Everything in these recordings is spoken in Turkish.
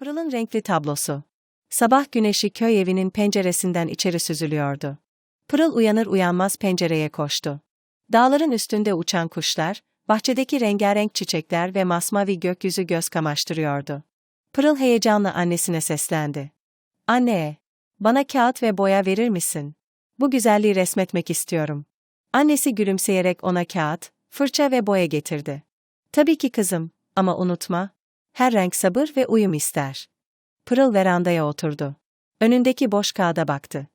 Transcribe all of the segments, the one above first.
Pırıl'ın renkli tablosu. Sabah güneşi köy evinin penceresinden içeri süzülüyordu. Pırıl uyanır uyanmaz pencereye koştu. Dağların üstünde uçan kuşlar, bahçedeki rengarenk çiçekler ve masmavi gökyüzü göz kamaştırıyordu. Pırıl heyecanla annesine seslendi. Anne, bana kağıt ve boya verir misin? Bu güzelliği resmetmek istiyorum. Annesi gülümseyerek ona kağıt, fırça ve boya getirdi. Tabii ki kızım, ama unutma, her renk sabır ve uyum ister. Pırıl verandaya oturdu. Önündeki boş kağıda baktı.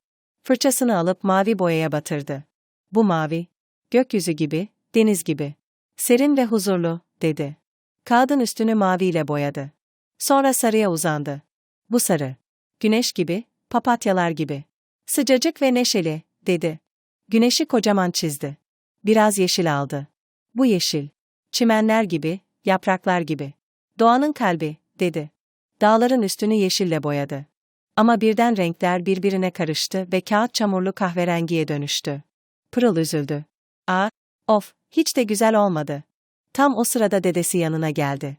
Fırçasını alıp mavi boyaya batırdı. Bu mavi, gökyüzü gibi, deniz gibi. Serin ve huzurlu, dedi. Kağıdın üstünü maviyle boyadı. Sonra sarıya uzandı. Bu sarı. Güneş gibi, papatyalar gibi. Sıcacık ve neşeli, dedi. Güneşi kocaman çizdi. Biraz yeşil aldı. Bu yeşil. Çimenler gibi, yapraklar gibi. Doğanın kalbi, dedi. Dağların üstünü yeşille boyadı. Ama birden renkler birbirine karıştı ve kağıt çamurlu kahverengiye dönüştü. Pırıl üzüldü. Aa, of, hiç de güzel olmadı. Tam o sırada dedesi yanına geldi.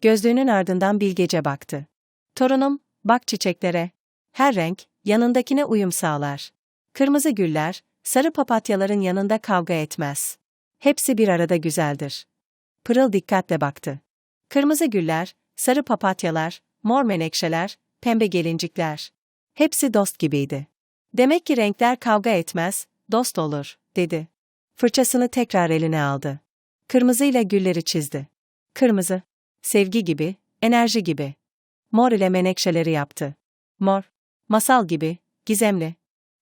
Gözlüğünün ardından bilgece baktı. Torunum, bak çiçeklere. Her renk, yanındakine uyum sağlar. Kırmızı güller, sarı papatyaların yanında kavga etmez. Hepsi bir arada güzeldir. Pırıl dikkatle baktı. Kırmızı güller, sarı papatyalar, mor menekşeler, pembe gelincikler. Hepsi dost gibiydi. Demek ki renkler kavga etmez, dost olur, dedi. Fırçasını tekrar eline aldı. Kırmızıyla gülleri çizdi. Kırmızı, sevgi gibi, enerji gibi. Mor ile menekşeleri yaptı. Mor, masal gibi, gizemli.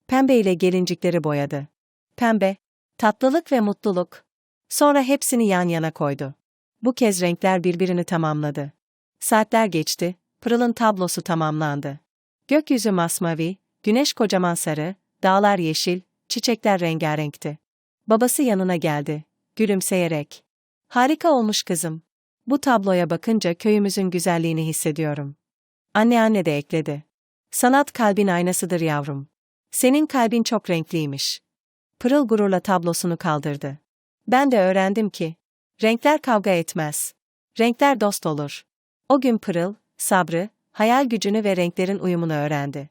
Pembe ile gelincikleri boyadı. Pembe, tatlılık ve mutluluk. Sonra hepsini yan yana koydu. Bu kez renkler birbirini tamamladı. Saatler geçti, Pırıl'ın tablosu tamamlandı. Gökyüzü masmavi, güneş kocaman sarı, dağlar yeşil, çiçekler rengarenkti. Babası yanına geldi, gülümseyerek. Harika olmuş kızım. Bu tabloya bakınca köyümüzün güzelliğini hissediyorum. Anne anne de ekledi. Sanat kalbin aynasıdır yavrum. Senin kalbin çok renkliymiş. Pırıl gururla tablosunu kaldırdı. Ben de öğrendim ki, renkler kavga etmez. Renkler dost olur. O gün Pırıl, sabrı, hayal gücünü ve renklerin uyumunu öğrendi.